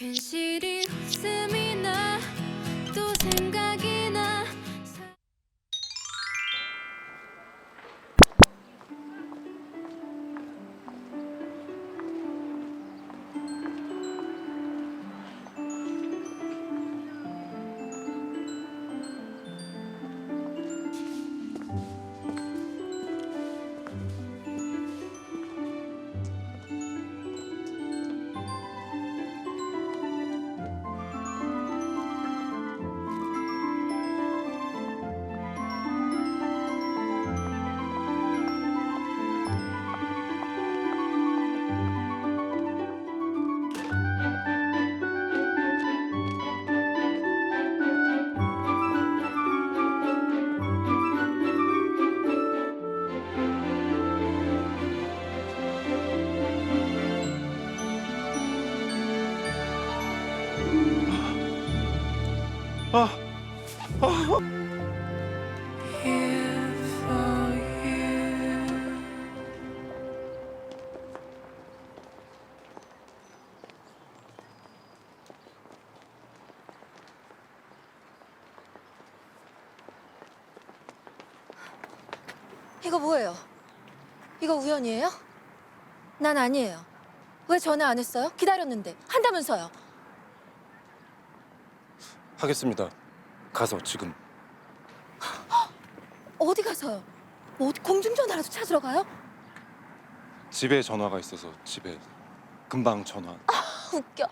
괜시리 웃음이 나 이거 뭐예요? 이거 우연이에요? 난 아니에요. 왜 전화 안 했어요? 기다렸는데 한다면서요. 하겠습니다. 가서 지금 어디 가서요? 뭐 어디 공중전화라도 찾으러 가요? 집에 전화가 있어서 집에 금방 전화. 아, 웃겨.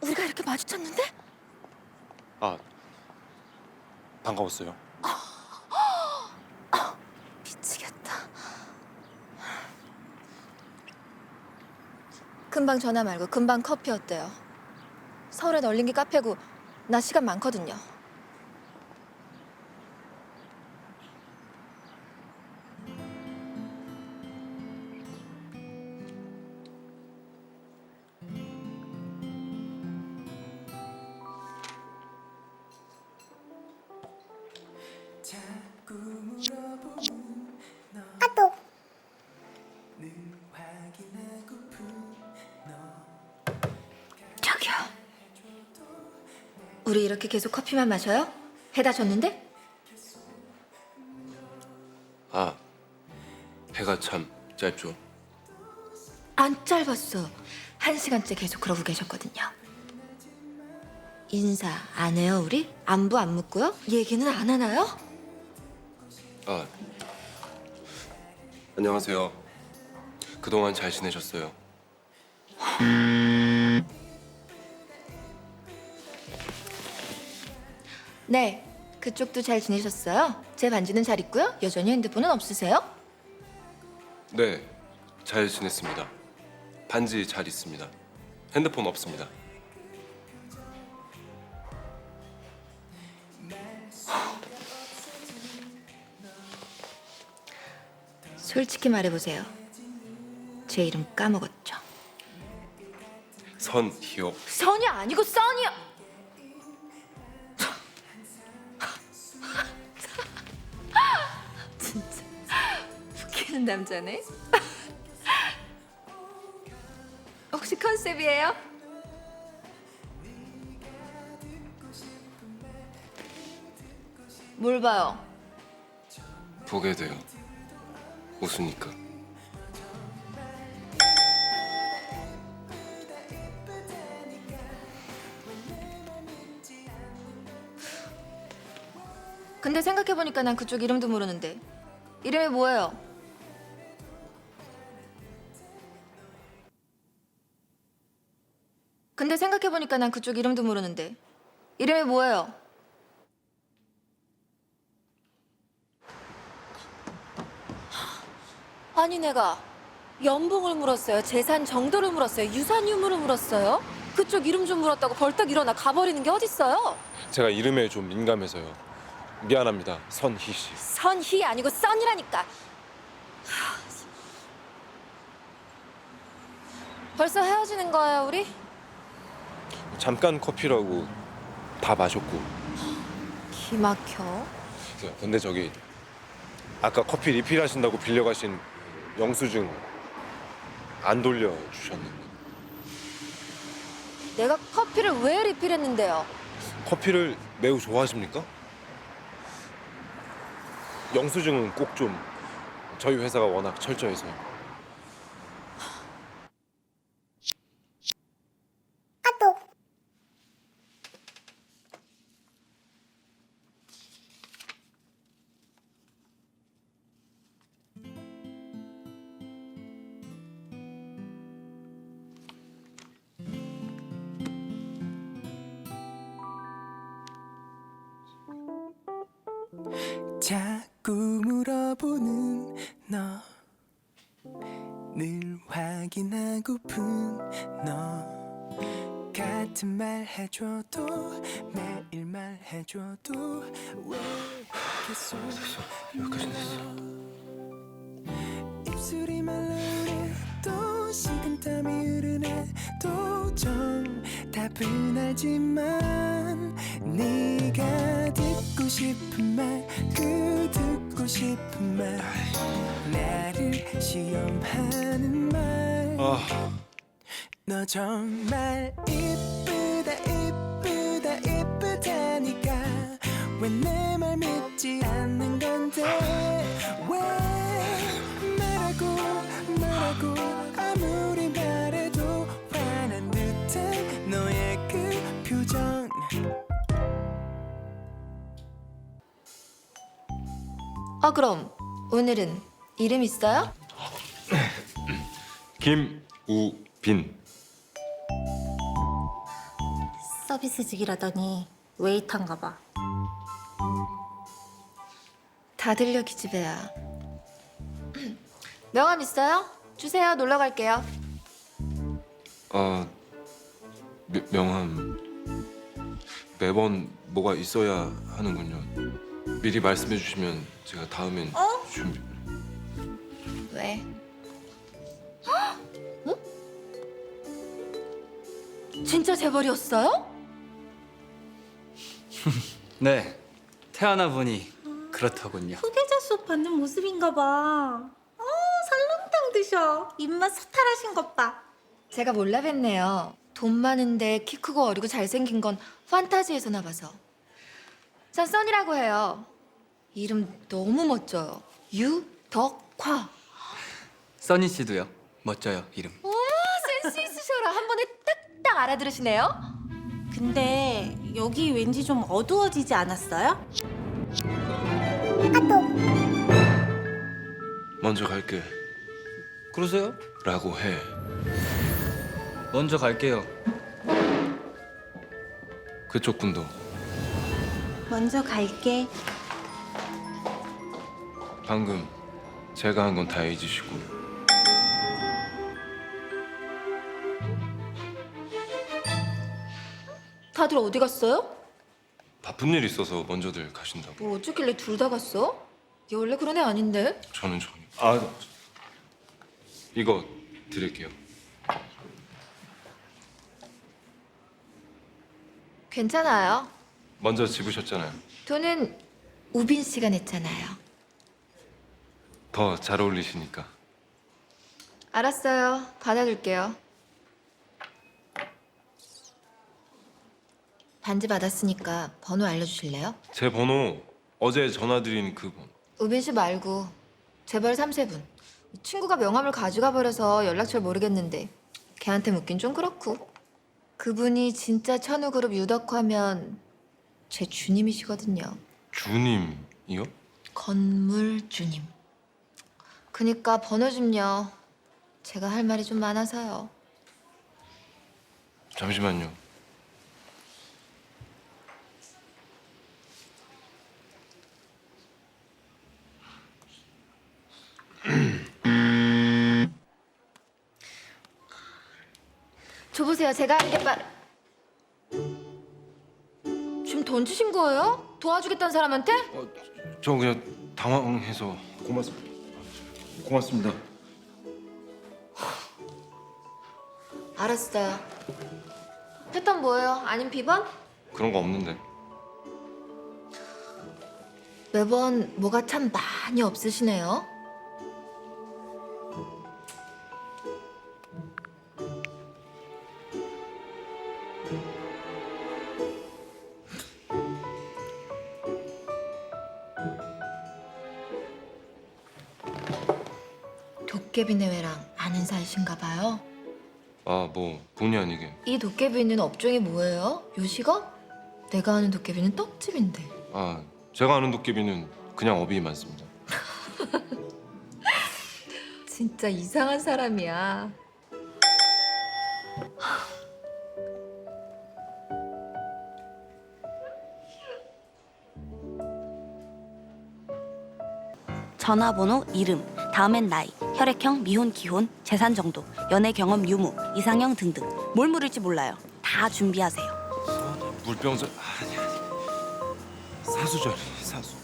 우리가 이렇게 마주쳤는데? 아 반가웠어요. 미치겠다. 금방 전화 말고 금방 커피 어때요? 서울에 널린 게 카페고 나 시간 많거든요. 우리 이렇게 계속 커피만 마셔요? 해다 줬는데? 아, 해가 참 짧죠. 안 짧았어. 한 시간째 계속 그러고 계셨거든요. 인사 안 해요, 우리? 안부 안 묻고요? 얘기는 안 하나요? 아, 안녕하세요. 그동안 잘 지내셨어요? 네. 그쪽도 잘 지내셨어요? 제 반지는 잘 있고요. 여전히 핸드폰은 없으세요? 네, 잘 지냈습니다. 반지 잘 있습니다. 핸드폰 없습니다. 솔직히 말해보세요. 제 이름 까먹었죠? 선희옥. 선이 아니고 써니요. 웃기는 남자네. 혹시 컨셉이에요? 뭘 봐요? 보게 돼요. 웃으니까. 근데 생각해보니까 난 그쪽 이름도 모르는데 이름이 뭐예요? 생각해보니까 난 그쪽 이름도 모르는데 이름이 뭐예요? 아니 내가 연봉을 물었어요 재산 정도를 물었어요 유산 유무를 물었어요 그쪽 이름 좀 물었다고 벌떡 일어나 가버리는 게 어딨어요 제가 이름에 좀 민감해서요. 미안합니다, 선희 씨. 선희 아니고 썬이라니까. 벌써 헤어지는 거예요, 우리? 잠깐 커피라고 다 마셨고. 기막혀. 근데 저기 아까 커피 리필하신다고 빌려가신 영수증 안 돌려 주셨는데. 내가 커피를 왜 리필했는데요? 커피를 매우 좋아하십니까? 영수증은 꼭 좀 저희 회사가 워낙 철저해서 요. 자꾸 물어보는 너. 늘 확인하고픈 너. 같은 말 해줘도 매일 말 해줘도 왜 계속 여기까지 됐어. 입술이 말라오네 또 식은땀이 흐르네 또 정답은 알지만 네가 듣고 싶은 말그 듣고 싶은 말 나를 시험하는 말너 아, 정말 이쁘다 이쁘다 이쁘다니까. 왜내 아 그럼 오늘은 이름 있어요? 김우빈. 서비스직이라더니 웨이터인가 봐. 다 들려 기집애야. 명함 있어요? 주세요. 놀러 갈게요. 아 명- 명함 매번 뭐가 있어야 하는군요. 미리 말씀해 주시면 제가 다음엔 준비. 왜? 어? 진짜 재벌이었어요? 네, 태어나 보니 그렇더군요. 후계자 수업 받는 모습인가 봐. 어, 설렁탕 드셔. 입맛 서탈하신 것 봐. 제가 몰라 뵀네요. 돈 많은데 키 크고 어리고 잘생긴 건 판타지에서 나 봐서. 전 써니라고 해요. 이름 너무 멋져요. 유덕화. 써니 씨도요. 멋져요, 이름. 와 센스 있으셔라. 한 번에 딱딱 알아들으시네요. 근데 여기 왠지 좀 어두워지지 않았어요? 먼저 갈게. 그러세요? 라고 해. 먼저 갈게요. 그쪽 분도 먼저 갈게. 방금 제가 한 건 다 잊으시고 다들 어디 갔어요? 바쁜 일 있어서 먼저들 가신다고. 뭐 어쩌길래 둘 다 갔어? 얘 원래 그런 애 아닌데. 저는 전혀. 아 이거 드릴게요. 괜찮아요. 먼저 집으셨잖아요. 돈은 우빈 씨가 냈잖아요. 더 잘 어울리시니까. 알았어요. 받아둘게요. 반지 받았으니까 번호 알려주실래요? 제 번호 어제 전화드린 그 번호. 우빈 씨 말고 재벌 3세분. 친구가 명함을 가져가 버려서 연락처를 모르겠는데 걔한테 묻긴 좀 그렇고. 그분이 진짜 천우그룹 유덕화면 제 주님이시거든요. 주님이요? 건물 주님. 그니까 번호 좀요. 제가 할 말이 좀 많아서요. 잠시만요. 줘보세요. 제가 하는 게 빠 주신 거예요? 도와주겠다는 사람한테? 어, 저 그냥 당황해서 고맙습니다. 고맙습니다. 알았어요. 패턴 뭐예요? 아님 비번? 그런 거 없는데. 매번 뭐가 참 많이 없으시네요. 도깨비네회랑 아는 사이신가 봐요. 아 뭐 본의 아니게 이 도깨비는 업종이 뭐예요? 요식업? 내가 아는 도깨비는 떡집인데. 아 제가 아는 도깨비는 그냥 업이 많습니다 진짜 이상한 사람이야. 전화번호, 이름, 다음엔 나이, 혈액형, 미혼, 기혼, 재산 정도, 연애 경험 유무, 이상형 등등 뭘 물을지 몰라요. 다 준비하세요. 물병설 아니 아니 사수자리 사수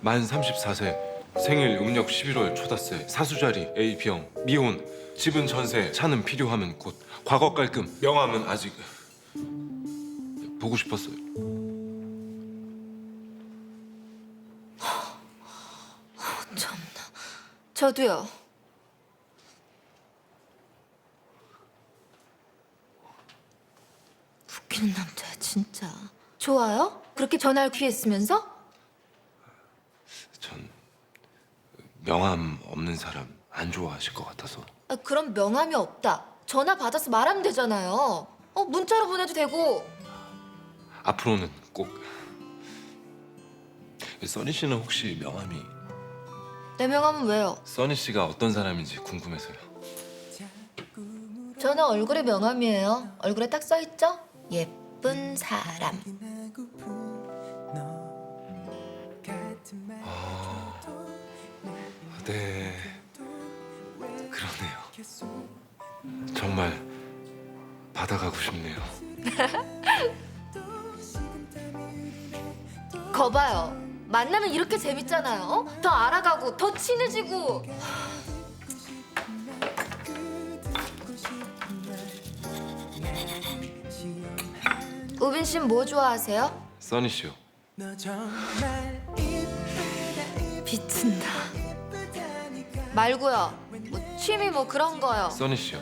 만 34세 생일 음력 11월 초다세 사수자리 A B형 미혼 집은 전세 차는 필요하면 곧 과거 깔끔 명함은 아직 보고 싶었어요 참나. 저도요. 웃기는 남자야 진짜. 좋아요? 그렇게 전화를 귀했으면서? 전 명함 없는 사람 안 좋아하실 것 같아서 아, 그럼 명함이 없다. 전화 받아서 말하면 되잖아요. 어 문자로 보내도 되고. 앞으로는 꼭 써니 씨는 혹시 명함이 내 명함은 왜요? 써니 씨가 어떤 사람인지 궁금해서요. 저는 얼굴에 명함이에요. 얼굴에 딱 써 있죠? 예쁜 사람. 네, 그러네요. 정말 받아가고 싶네요. 거봐요. 만나면 이렇게 재밌잖아요. 어? 더 알아가고 더 친해지고. 우빈 씨는 뭐 좋아하세요? 써니 씨요. 너 정말 이쁘다 비친다. 말고요. 뭐 취미 뭐 그런 거요. 써니 씨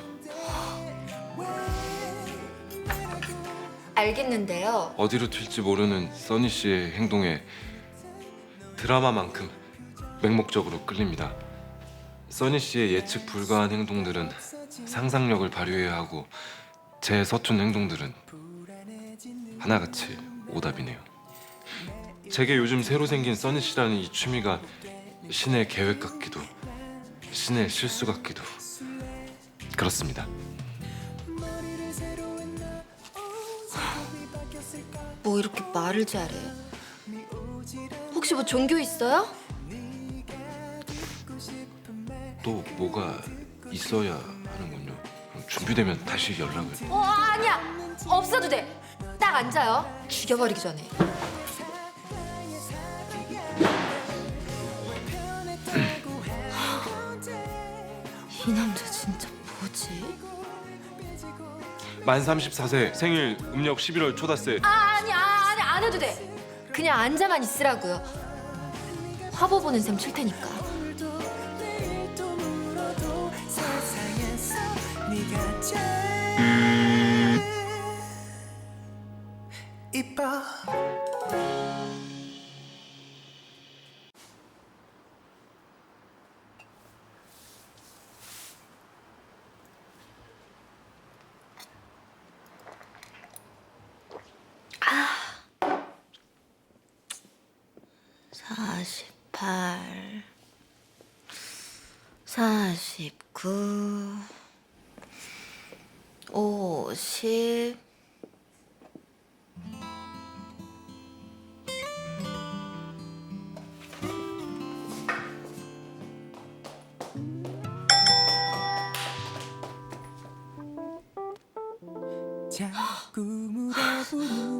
알겠는데요. 어디로 튈지 모르는 써니 씨의 행동에 드라마만큼 맹목적으로 끌립니다. 써니 씨의 예측 불가한 행동들은 상상력을 발휘해야 하고 제 서툰 행동들은 하나같이 오답이네요. 제게 요즘 새로 생긴 써니 씨라는 이 취미가 신의 계획 같기도 신의 실수 같기도 그렇습니다. 뭐 이렇게 말을 잘해. 혹시 뭐 종교 있어요? 또 뭐가 있어야 하는군요. 그럼 준비되면 다시 연락을. 어 아니야. 없어도 돼. 딱 앉아요. 죽여버리기 전에. 이 남자 진짜 뭐지? 만 34세 생일 음력 11월 초다세 아 아니 아, 아니 안 해도 돼. 그냥 앉아만 있으라고요. 화보 보는 셈 칠 테니까. 48 49 50 자꾸 물어보는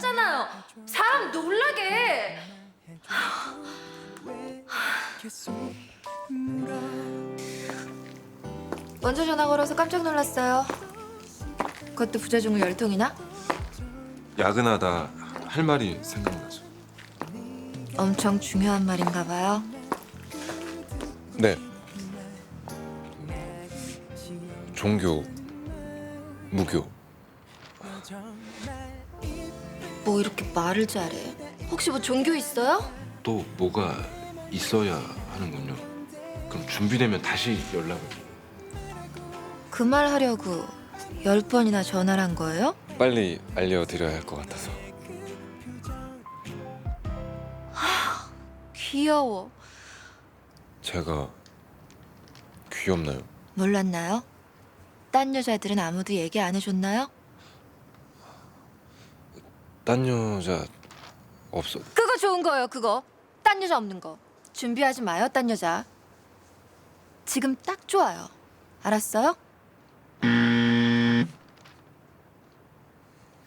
잖아요 사람 놀라게. 먼저 전화 걸어서 깜짝 놀랐어요. 그것도 부자 중후 열 통이나? 야근하다 할 말이 생각나서. 엄청 중요한 말인가 봐요. 네. 종교, 무교. 뭐 이렇게 말을 잘해? 혹시 뭐 종교 있어요? 또 뭐가 있어야 하는군요. 그럼 준비되면 다시 연락을. 그 말 하려고 열 번이나 전화를 한 거예요? 빨리 알려드려야 할 것 같아서. 귀여워. 제가 귀엽나요? 몰랐나요? 딴 여자들은 아무도 얘기 안 해줬나요? 딴 여자 없어. 그거 좋은 거예요, 그거. 딴 여자 없는 거. 준비하지 마요, 딴 여자. 지금 딱 좋아요. 알았어요?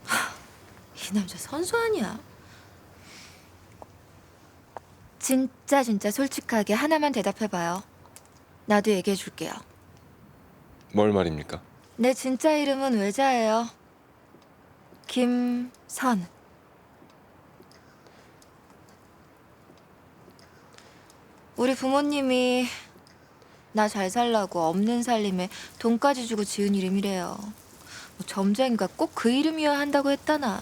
하, 이 남자 선수 아니야. 진짜 진짜 솔직하게 하나만 대답해봐요. 나도 얘기해줄게요. 뭘 말입니까? 내 진짜 이름은 외자예요. 김선. 우리 부모님이 나 잘 살라고 없는 살림에 돈까지 주고 지은 이름이래요. 뭐 점쟁이가 꼭 그 이름이어야 한다고 했다나.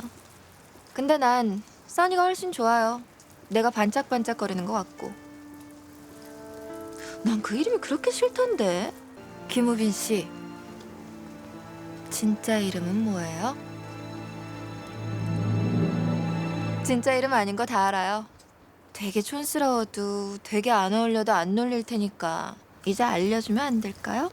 근데 난 써니가 훨씬 좋아요. 내가 반짝반짝거리는 것 같고. 난 그 이름이 그렇게 싫던데. 김우빈 씨. 진짜 이름은 뭐예요? 진짜 이름 아닌 거 다 알아요. 되게 촌스러워도 되게 안 어울려도 안 놀릴 테니까 이제 알려주면 안 될까요?